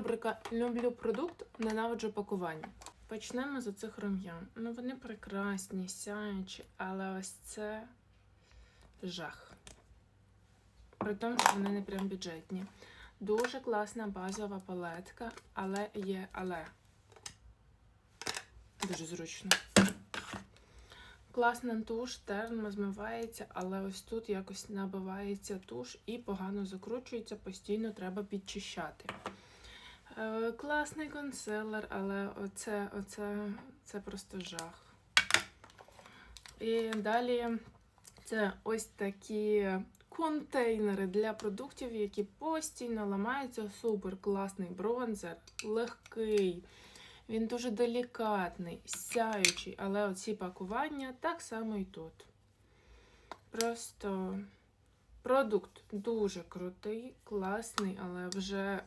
Рубрика Люблю продукт, ненавиджу пакування. Почнемо з цих рум'ян. Ну вони прекрасні, сяючі, але ось це жах. При тому, що вони не прям бюджетні. Дуже класна базова палетка, але є але. Дуже зручно. Класна туш, термо змивається, але ось тут якось набивається туш і погано закручується, постійно треба підчищати. Е, класний консилер, але оце, оце це просто жах. І далі це ось такі контейнери для продуктів, які постійно ламаються. Супер класний бронзер, легкий. Він дуже делікатний, сяючий, але оці пакування так само і тут. Просто продукт дуже крутий, класний, але вже